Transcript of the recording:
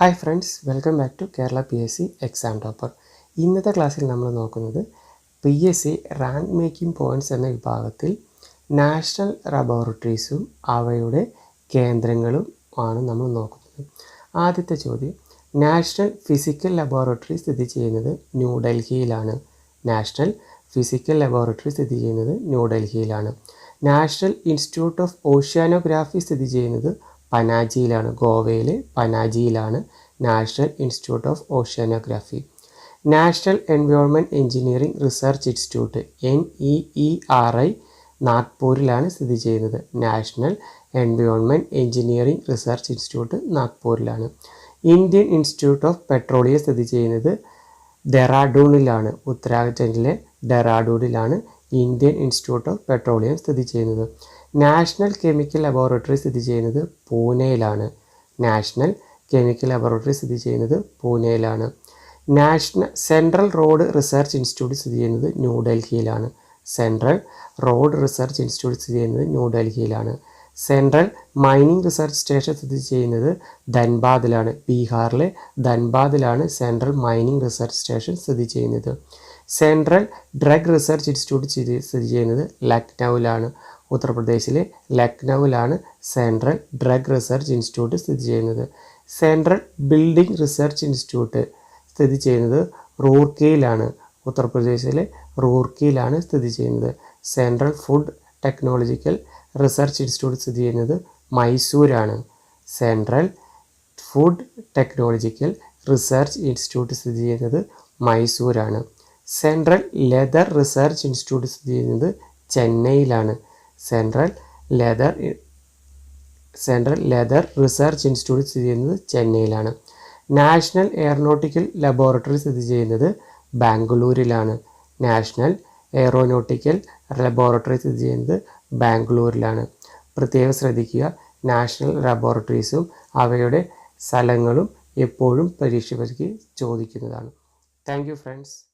Hi friends welcome back to Kerala P S C exam topper ഇന്നത്തെ ക്ലാസ്സിൽ നമ്മൾ നോക്കുന്നത് P S C rank making points എന്ന വിഭാഗത്തിൽ നാഷണൽ ലബോറട്ടറീസും അവയുടെ കേന്ദ്രങ്ങളും ആണ് നമ്മൾ നോക്കുന്നത്. ആദ്യത്തെ ചോദ്യം നാഷണൽ ഫിസിക്കൽ ലബോറട്ടറി സ്ഥിതി ചെയ്യുന്നത് ന്യൂഡൽഹിയിലാണ് നാഷണൽ ഫിസിക്കൽ ലബോറട്ടറി സ്ഥിതി ചെയ്യുന്നത് ന്യൂഡൽഹിയിലാണ് നാഷണൽ ഇൻസ്റ്റിറ്റ്യൂട്ട് ഓഫ് ഓഷ്യാനോഗ്രാഫി സ്ഥിതി ചെയ്യുന്നത് പനാജിയിലാണ് ഗോവയിൽ പനാജിയിലാണ് national institute of oceanography national environment engineering research institute N E E R I നാഗ്പൂരിലാണ് സ്ഥിതി ചെയ്യുന്നത്. National environment engineering research institute നാഗ്പൂരിലാണ്. Indian institute of petroleum സ്ഥിതി ചെയ്യുന്നത് ഡെറാഡൂണിലാണ്. ഉത്തരാഖണ്ഡിലെ ഡെറാഡൂണിലാണ് ഇന്ത്യൻ ഇൻസ്റ്റിറ്റ്യൂട്ട് ഓഫ് പെട്രോളിയം സ്ഥിതി ചെയ്യുന്നത്. നാഷണൽ കെമിക്കൽ ലബോറട്ടറി സ്ഥിതി ചെയ്യുന്നത് പൂനെയിലാണ്. നാഷണൽ കെമിക്കൽ ലബോറട്ടറി സ്ഥിതി ചെയ്യുന്നത് പൂനെയിലാണ്. National central road research institute സ്ഥിതി ചെയ്യുന്നത് ന്യൂഡൽഹിയിലാണ്. സെൻട്രൽ റോഡ് റിസർച്ച് ഇൻസ്റ്റിറ്റ്യൂട്ട് സ്ഥിതി ചെയ്യുന്നത് ന്യൂഡൽഹിയിലാണ്. സെൻട്രൽ മൈനിങ് റിസർച്ച് സ്റ്റേഷൻ സ്ഥിതി ചെയ്യുന്നത് ധൻബാദിലാണ്. ബീഹാറിലെ ധൻബാദിലാണ് സെൻട്രൽ മൈനിങ് റിസർച്ച് സ്റ്റേഷൻ സ്ഥിതി ചെയ്യുന്നത്. സെൻട്രൽ ഡ്രഗ് റിസർച്ച് ഇൻസ്റ്റിറ്റ്യൂട്ട് സ്ഥിതി ചെയ്യുന്നത് ലക്നൌവിലാണ്. ഉത്തർപ്രദേശിലെ ലക്നൌവിലാണ് സെൻട്രൽ ഡ്രഗ് റിസർച്ച് ഇൻസ്റ്റിറ്റ്യൂട്ട് സ്ഥിതി ചെയ്യുന്നത്. സെൻട്രൽ ബിൽഡിംഗ് റിസർച്ച് ഇൻസ്റ്റിറ്റ്യൂട്ട് സ്ഥിതി ചെയ്യുന്നത് റൂർക്കിയിലാണ്. ഉത്തർപ്രദേശിലെ റൂർക്കിയിലാണ് സ്ഥിതി ചെയ്യുന്നത്. Central food technological research institute സ്ഥിതി ചെയ്യുന്നത് മൈസൂരാണ്. Central food technological research institute സ്ഥിതി ചെയ്യുന്നത് മൈസൂരാണ്. സെൻട്രൽ ലെതർ റിസർച്ച് ഇൻസ്റ്റിറ്റ്യൂട്ട് സ്ഥിതി ചെയ്യുന്നത് ചെന്നൈയിലാണ്. Central leather central leather research institute സ്ഥിതി ചെയ്യുന്നത് ചെന്നൈയിലാണ്. നാഷണൽ എയറോനോട്ടിക്കൽ ലബോറട്ടറി സ്ഥിതി ചെയ്യുന്നത് ബാംഗ്ലൂരിലാണ്. നാഷണൽ എയറോനോട്ടിക്കൽ ലബോറട്ടറി സ്ഥിതി ചെയ്യുന്നത് ബാംഗ്ലൂരിലാണ്. പ്രത്യേകം ശ്രദ്ധിക്കുക നാഷണൽ ലബോറട്ടറീസും അവയുടെ സ്ഥലങ്ങളും എപ്പോഴും പരീക്ഷ ചോദിക്കുന്നതാണ്. Thank friends.